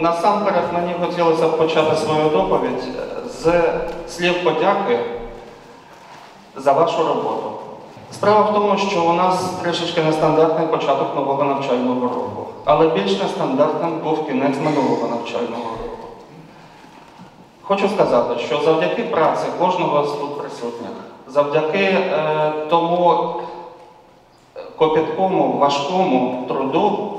Насамперед мені хотілося б почати свою доповідь з слів подяки за вашу роботу. Справа в тому, що у нас трішечки нестандартний початок нового навчального року, але більш нестандартним був кінець минулого навчального року. Хочу сказати, що завдяки праці кожного з тут присутніх, завдяки е, тому копіткому, важкому труду,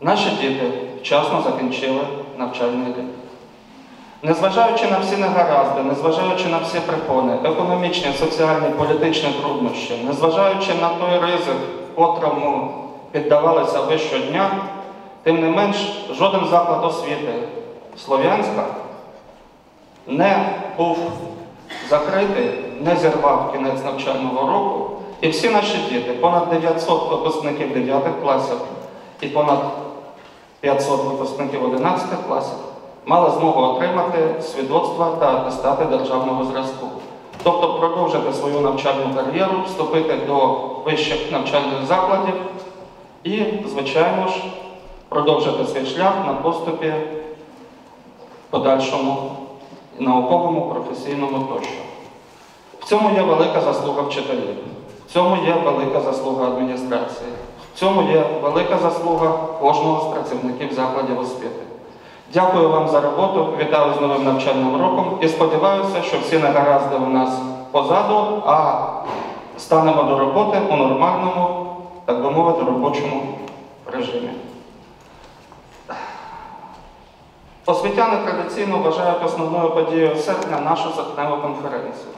наші діти вчасно закінчили навчальний рік. Незважаючи на всі негаразди, незважаючи на всі препони, економічні, соціальні, політичні труднощі, незважаючи на той ризик, котрому піддавалися ви щодня, тим не менш, жоден заклад освіти Слов'янська не був закритий, не зірвав кінець навчального року. І всі наші діти, понад 900 випускників 9 класів і понад 500 випускників 11 класів, мали змогу отримати свідоцтва та атестати державного зразку. Тобто продовжити свою навчальну кар'єру, вступити до вищих навчальних закладів і, звичайно ж, продовжити свій шлях на поступі подальшому науковому, професійному тощо. В цьому є велика заслуга вчителів, в цьому є велика заслуга адміністрації, в цьому є велика заслуга кожного з працівників закладів освіти. Дякую вам за роботу, вітаю з новим навчальним роком і сподіваюся, що всі негаразди у нас позаду, а станемо до роботи у нормальному, так би мовити, робочому режимі. Освітяни традиційно вважають основною подією серпня нашу серпневу конференцію.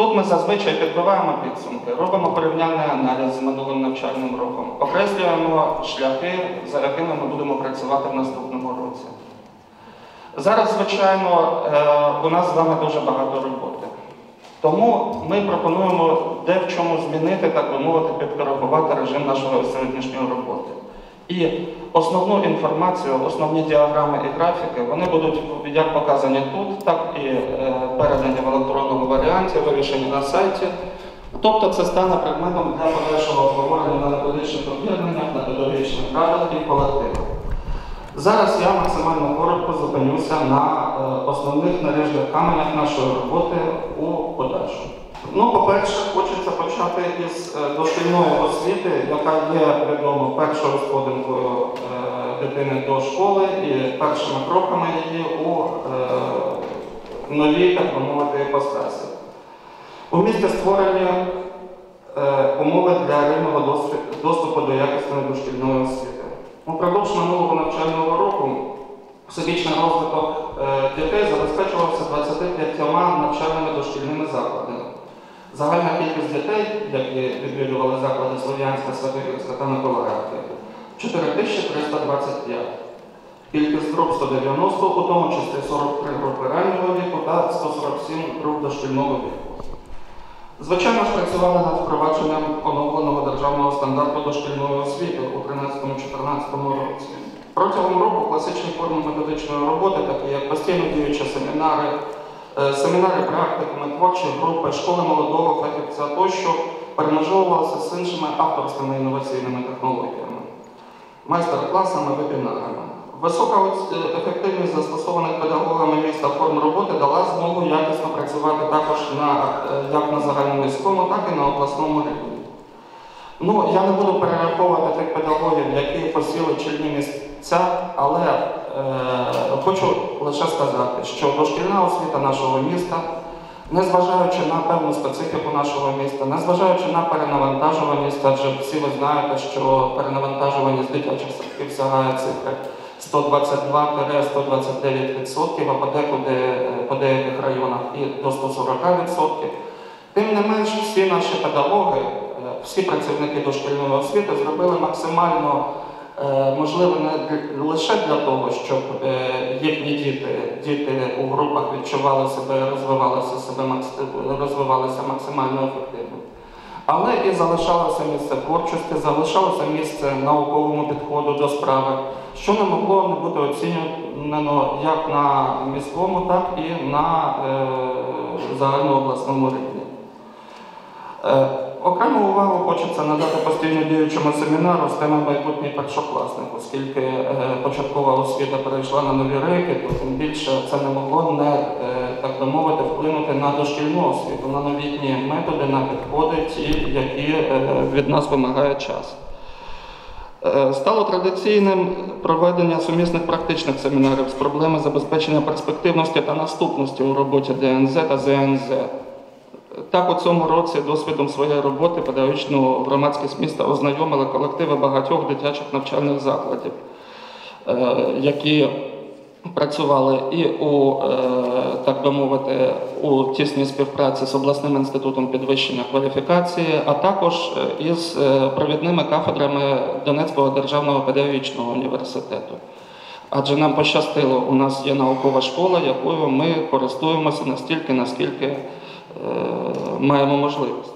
Тут ми зазвичай підбиваємо підсумки, робимо порівняльний аналіз з минулим навчальним роком, окреслюємо шляхи, за якими ми будемо працювати в наступному році. Зараз, звичайно, е, у нас з вами дуже багато роботи. Тому ми пропонуємо де в чому змінити, так би мовити, підкоригувати режим нашої сьогоднішньої роботи. І основну інформацію, основні діаграми і графіки, вони будуть як показані тут, так і е, передані в електронному варіанті, вивішені на сайті. Тобто це стане предметом для подальшого обговорення на методичних об'єднаннях, на педагогічних радах і колективах. Зараз я максимально коротко зупинюся на е, основних наріжних каменях нашої роботи у подальшому. Ну, по-перше, хочеться почати із е, дошкільної освіти, яка є відомо першою сходинкою дитини до школи і першими кроками її у е, новій, так мовити, іпостасі. У місті створені е, умови для рівного доступу до якісної дошкільної освіти. Упродовж минулого навчального року всебічний розвиток дітей забезпечувався 25 навчальними дошкільними закладами. Загальна кількість дітей, які відвідували заклади Слов'янська, Святогірська та Миколаївки, 4325. Кількість груп 190, у тому числі 43 групи раннього віку та 147 груп дошкільного віку. Звичайно ж, працювали над впровадженням оновленого державного стандарту дошкільної освіти у 13-14 році. Протягом року класичні форми методичної роботи, такі як постійно діючі семінари, е, семінари практикуми, творчі групи, школи молодого фахівця тощо перемежовувалися з іншими авторськими інноваційними технологіями, майстер-класами, вебінарами. Висока е, ефективність застосованих педагогами міста форм роботи дала змогу якісно працювати також на, е, як на загальноміському, так і на обласному рівні. Ну, я не буду перераховувати тих педагогів, які посіли чільні місця, але хочу лише сказати, що дошкільна освіта нашого міста, незважаючи на певну специфіку нашого міста, незважаючи на перенавантажуваність, адже всі ви знаєте, що перенавантажуваність дитячих садків сягає цифри 122-129%, а подекуди е, по деяких районах і до 140%. Тим не менш, всі наші педагоги, е, всі працівники дошкільної освіти зробили максимально е, можливе не лише для того, щоб е, їхні діти, діти у групах відчували себе, розвивалися себе розвивалися максимально ефективно. Але і залишалося місце творчості, залишалося місце науковому підходу до справи, що не могло не бути оцінено як на міському, так і на е, загальнообласному рівні. Окрему увагу хочеться надати постійно діючому семінару з теми майбутній першокласник, оскільки е, початкова освіта перейшла на нові рейки, то тим більше це не могло не, так би мовити, вплинути на дошкільну освіту, на новітні методи, на підходи, ті, які е, від нас вимагає час. Е, Стало традиційним проведення сумісних практичних семінарів з проблеми забезпечення перспективності та наступності у роботі ДНЗ та ЗНЗ. Так, у цьому році досвідом своєї роботи педагогічну громадськість міста ознайомили колективи багатьох дитячих навчальних закладів, е, які працювали і у, е, так би мовити, у тісній співпраці з обласним інститутом підвищення кваліфікації, а також е, із провідними кафедрами Донецького державного педагогічного університету. Адже нам пощастило, у нас є наукова школа, якою ми користуємося настільки, наскільки маємо можливість.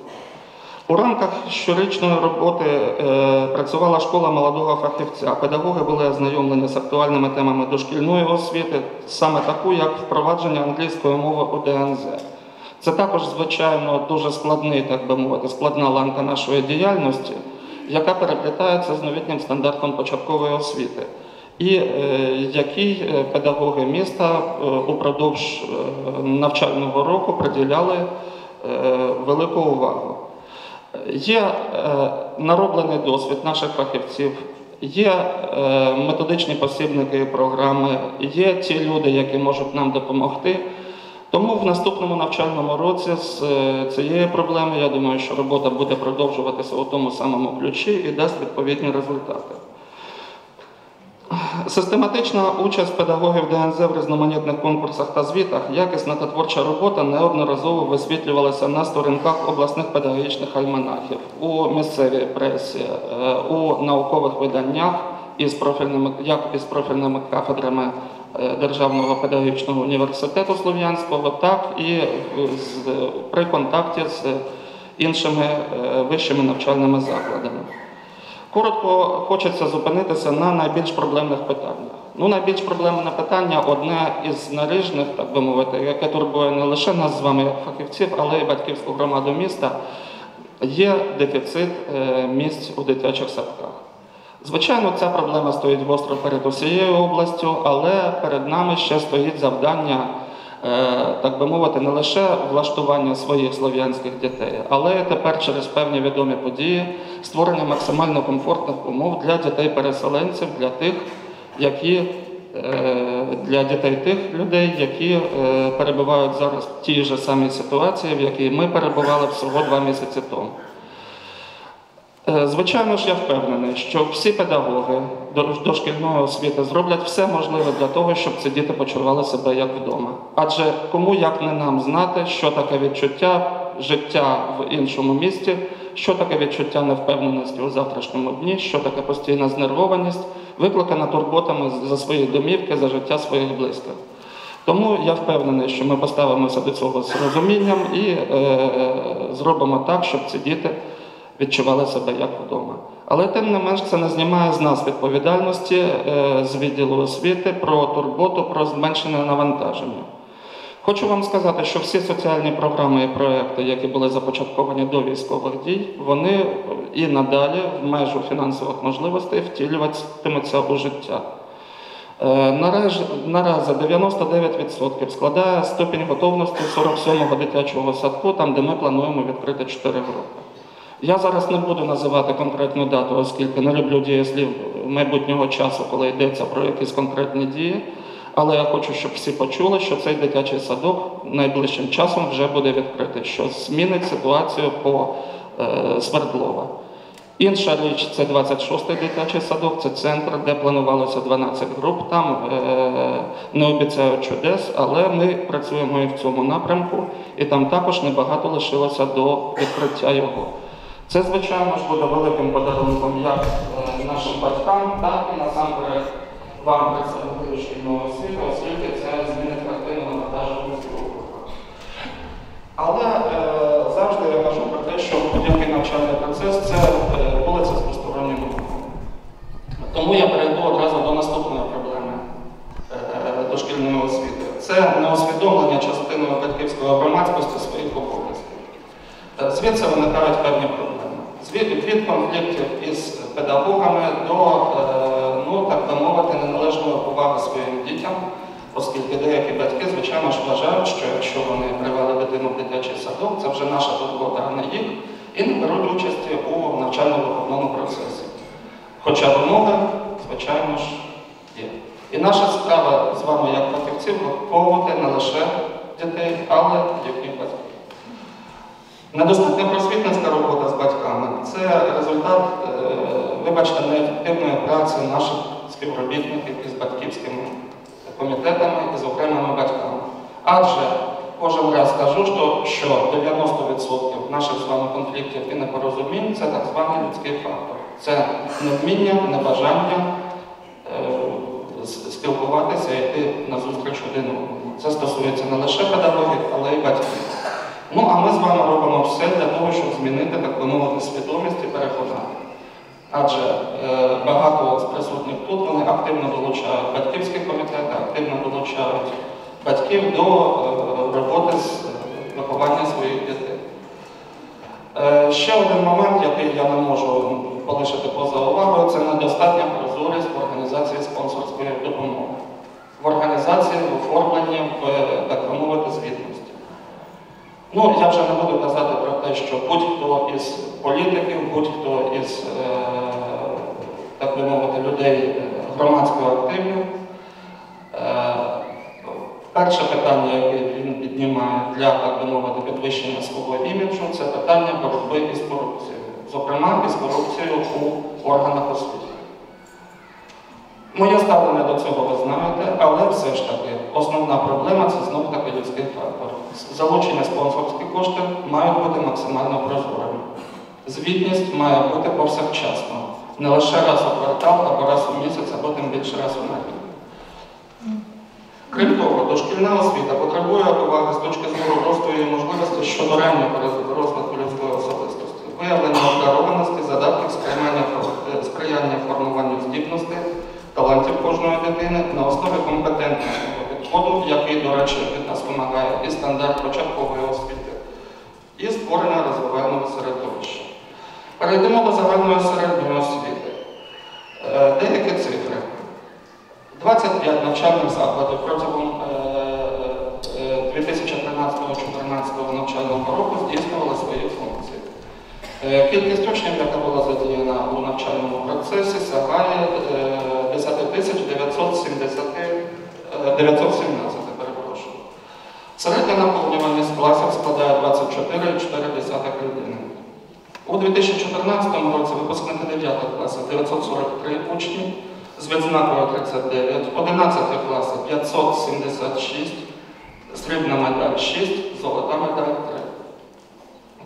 У рамках щорічної роботи е, працювала школа молодого фахівця. Педагоги були ознайомлені з актуальними темами дошкільної освіти, саме таку, як впровадження англійської мови у ДНЗ. Це також, звичайно, дуже складний, так би мовити, складна ланка нашої діяльності, яка переплітається з новітнім стандартом початкової освіти, і е, який е, педагоги міста е, упродовж навчального року приділяли велику увагу. Є нароблений досвід наших фахівців, є методичні посібники програми, є ті люди, які можуть нам допомогти. Тому в наступному навчальному році з цієї проблеми, я думаю, що робота буде продовжуватися у тому самому ключі і дасть відповідні результати. Систематична участь педагогів ДНЗ в різноманітних конкурсах та звітах, якісна та творча робота неодноразово висвітлювалася на сторінках обласних педагогічних альманахів, у місцевій пресі, е, у наукових виданнях із профільними, як із профільними кафедрами е, Державного педагогічного університету Слов'янського, так і з, при контакті з іншими е, вищими навчальними закладами. Коротко хочеться зупинитися на найбільш проблемних питаннях. Ну, найбільш проблемне питання одне із наріжних, так би мовити, яке турбує не лише нас з вами, фахівців, але й батьківську громаду міста, є дефіцит е, місць у дитячих садках. Звичайно, ця проблема стоїть гостро перед усією областю, але перед нами ще стоїть завдання, так би мовити, не лише влаштування своїх слов'янських дітей, але тепер через певні відомі події створення максимально комфортних умов для дітей-переселенців, для тих, які е, для дітей тих людей, які е, перебувають зараз в тій же самій ситуації, в якій ми перебували всього два місяці тому. Е, Звичайно ж, я впевнений, що всі педагоги до- дошкільної освіти зроблять все можливе для того, щоб ці діти почували себе як вдома. Адже кому як не нам знати, що таке відчуття життя в іншому місті, що таке відчуття невпевненості у завтрашньому дні, що таке постійна знервованість, викликана турботами за свої домівки, за життя своїх близьких. Тому я впевнений, що ми поставимося до цього з розумінням і е, зробимо так, щоб ці діти відчували себе як вдома. Але тим не менш це не знімає з нас відповідальності е, з відділу освіти про турботу, про зменшене навантаження. Хочу вам сказати, що всі соціальні програми і проекти, які були започатковані до військових дій, вони і надалі в межу фінансових можливостей втілюватимуться у життя. Е, Наразі, наразі 99% складає ступінь готовності 47-го дитячого садку, там де ми плануємо відкрити 4 групи. Я зараз не буду називати конкретну дату, оскільки не люблю дієслів майбутнього часу, коли йдеться про якісь конкретні дії. Але я хочу, щоб всі почули, що цей дитячий садок найближчим часом вже буде відкритий, що змінить ситуацію по е, Свердлова. Інша річ це 26-й дитячий садок, це центр, де планувалося 12 груп. Там е, не обіцяють чудес, але ми працюємо і в цьому напрямку, і там також небагато лишилося до відкриття його. Це, звичайно ж, буде великим подарунком як е, нашим батькам, так і насамперед вам, представників шкільного освіти, оскільки це змінить картину навантаженості у групах. Але е, завжди я кажу про те, що будь-який навчальний процес це е, вулиця з постороннім рухом. Тому я перейду одразу до наступної проблеми е, дошкільної освіти. Це неусвідомлення частиною батьківської громадськості своїх обов'язків. Звідси виникають певні проблеми. Від конфліктів із педагогами до, е, ну так би мовити, неналежної поваги своїм дітям, оскільки деякі батьки, звичайно ж, вважають, що якщо вони привели дитину в дитячий садок, це вже наша турбота, а не їх, і не беруть участі у навчально-виховному процесі. Хоча вимоги, звичайно ж, є. І наша справа з вами, як фахівців, виховувати не лише дітей, але їхніх батьків. Недостатня просвітницька робота з батьками це результат, е, вибачте, неефективної праці наших співробітників із батьківськими комітетами і з окремими батьками. Адже кожен раз кажу, що, що 90% наших з вами конфліктів і непорозумінь це так званий людський фактор. Це невміння, небажання е, спілкуватися і йти на зустріч один. Це стосується не лише педагогів, але й батьків. Ну, а ми з вами робимо все для того, щоб змінити, так би мовити, свідомість і переконати. Адже е, багато з присутніх тут вони активно долучають батьківські комітети, активно долучають батьків до е, роботи з е, виховання своїх дітей. Е, ще один момент, який я не можу полишити поза увагою, це недостатня прозорість в організації спонсорської допомоги, в організації, в оформленні, в, е, так би мовити, звітності. Ну, я вже не буду казати про те, що будь-хто із політиків, будь-хто із, е, так би мовити, людей е, громадського активів, е, перше питання, яке він піднімає для, так би мовити, підвищення свого іміджу, це питання боротьби із корупцією. Зокрема, із корупцією у органах освіти. Моє ставлення до цього ви знаєте, але все ж таки основна проблема це знов таки людський фактор. Залучення спонсорських коштів мають бути максимально прозорими. Звітність має бути повсякчасно. Не лише раз у квартал, або раз у місяць, або тим більше раз у рік. Крім того, дошкільна освіта потребує уваги з точки зору росту і можливостей щодо раннього роз- розвитку компетентного підходу, який, до речі, від нас вимагає і стандарт початкової освіти, і створення розвивального середовища. Перейдемо до загальної середньої освіти. Е, Деякі цифри. 25 навчальних закладів протягом е, е, 2013-2014 навчального року здійснювали свої функції. Е, Кількість учнів, яка була задіяна у навчальному процесі, сягає 917, перепрошую. Середня наповнюваність класів складає 24,4 людини. У 2014 році випускники 9 класів 943 учні, з відзнакою 39, 11 класів 576, срібна медаль 6, золота медаль 3.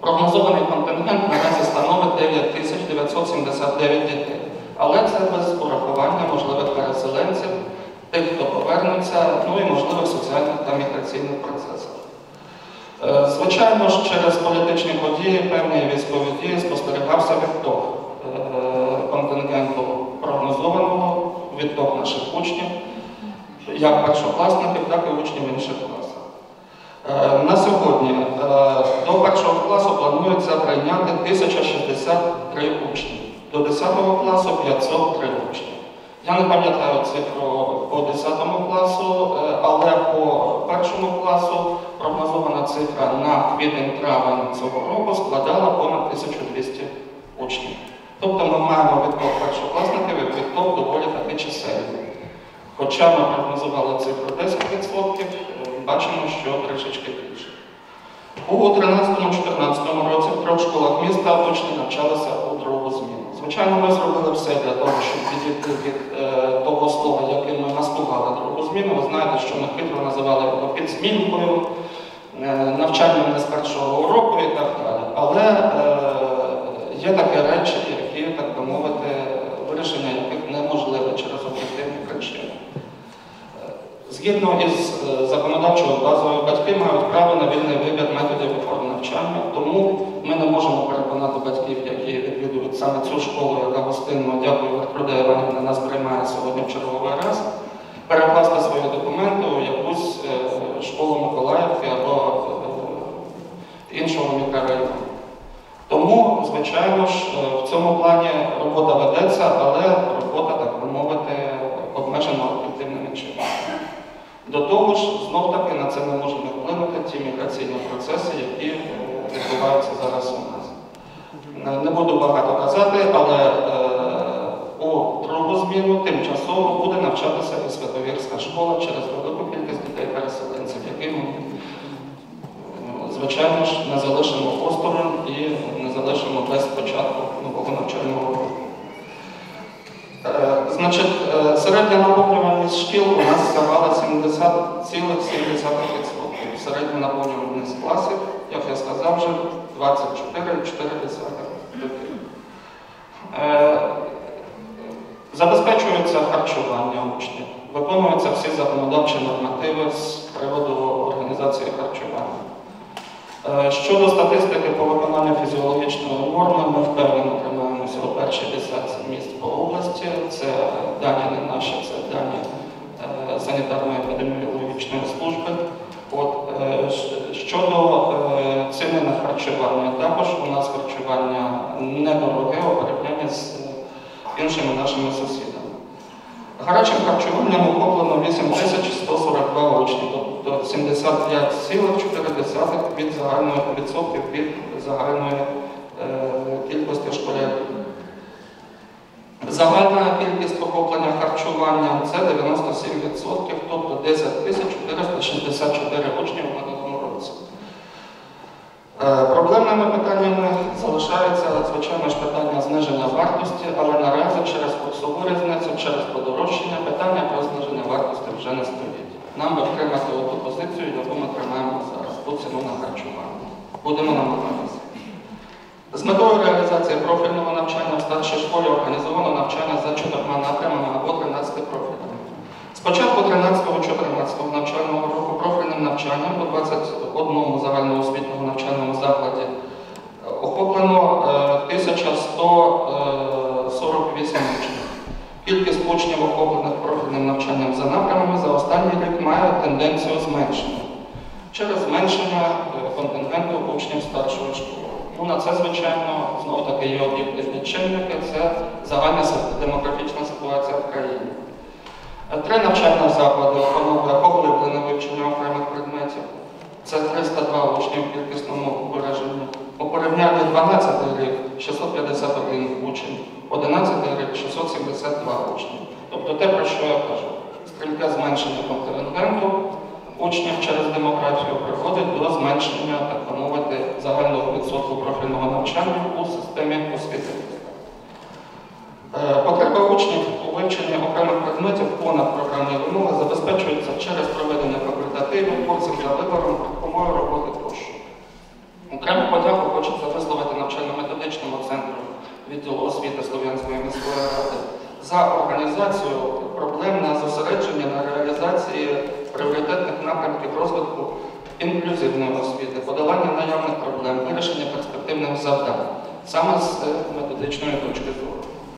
Прогнозований контингент наразі становить 9979 дітей. Але це без урахування можливих переселенців, тих, повернеться, ну і можливих соціальних та міграційних процесах. Е, Звичайно ж, через політичні події, певні військові дії спостерігався відток е, контингенту прогнозованого, відток наших учнів, як першокласників, так і учнів інших класів. Е, На сьогодні до першого класу планується прийняти 1063 учні, до 10 класу 503 учні. Я не пам'ятаю цифру по 10 класу, е, але по першому класу прогнозована цифра на квітень-травень цього року складала понад 1200 учнів. Тобто ми маємо відток першокласників і відток доволі таки чисельний. Хоча ми прогнозували цифру 10%, е, бачимо, що трішечки більше. У 13-14 році в трьох школах міста учні навчалися у другу зміну. Звичайно, ми зробили все для того, щоб відійти від е, того слова, яким ми маскували другу зміну. Ви знаєте, що ми хитро називали його підзмінкою, е, навчанням не з першого уроку і так далі. Але е, є такі речі, які, так би мовити, вирішення яких неможливе через об'єктивні причини. Згідно із е, законодавчою базою, батьки мають право на вільний вибір методів форм навчання, тому ми не можемо переконати батьків, які відвідують саме цю школу, яка гостинно, дякую, Гертруда Іванівна нас приймає сьогодні в черговий раз, перекласти свої документи у якусь е, школу Миколаївки або е, іншого мікрорайону. Тому, звичайно ж, в цьому плані робота ведеться, але робота, так би мовити, обмежено об'єктивними чинами. До того ж, знов таки на це не можуть вплинути ті міграційні процеси, які відбуваються зараз у нас. Не- буду багато казати, але е, у другу зміну тимчасово буде навчатися і Святовірська школа через велику кількість дітей-переселенців, які ми, звичайно ж, не залишимо осторонь і не залишимо без початку нового навчального року. Значить, е, середня наповнюваність шкіл у нас сягала 70,7%. Середня наповнюваність класів, як я сказав вже, 24,4%. Е, Забезпечується харчування учнів, виконуються всі законодавчі нормативи з приводу організації харчування. Е, Щодо статистики по виконанню фізіологічної норми, ми впевнено тримаємося у першій десятці міст по області. Це дані не наші, це дані е, санітарно-епідеміологічної служби. От, е, щодо ціни на харчування, також у нас харчування недороге у порівнянні з іншими нашими сусідами. Гарячим харчуванням охоплено 8142 учні, тобто 75,4% від загальної відсотків від загальної е, кількості школярів. Загальна кількість охоплення харчуванням це 97%, тобто 10 464 учнів в минулому році. Е, Проблемними питаннями залишається, звичайно ж, питання зниження вартості, але наразі через курсову різницю, через подорожчання питання про зниження вартості вже не стоїть. Нам би втримати ту позицію, яку ми тримаємо зараз, ту ціну на харчування. Будемо намагатися. З метою реалізації профільного навчання в старшій школі організовано навчання за чотирма напрямами або 13 профілями. З початку 13-14 навчального року профільним навчанням у 21 загальноосвітньому навчальному закладі е, охоплено е, 1148 учнів. Кількість учнів, охоплених профільним навчанням за напрямами, за останній рік має тенденцію зменшення через зменшення е, контингенту учнів старшої школи. Ну, на це, звичайно, знов таки є об'єктивні чинники, це загальна демографічна ситуація в країні. Е, Три навчальні заклади опановує поглиблене вивчення окремих предметів. Це 302 учнів в кількісному вираженні. У порівнянні 12 рік 651 учень, 11 рік 672 учні. Тобто те, про що я кажу, стрімке зменшення контингенту учнів через демографію приходить до зменшення, так би мовити, загального відсотку профільного навчання у системі освіти. Е, Потреба учнів у вивченні окремих предметів понад програмні вимоги забезпечується через проведення факультативів, курсів за вибором, допомогою роботи тощо. Відділу освіти Слов'янської міської ради за організацію проблемне зосередження на реалізації пріоритетних напрямків розвитку інклюзивної освіти, подолання наявних проблем, вирішення перспективних завдань саме з е, методичної точки зору.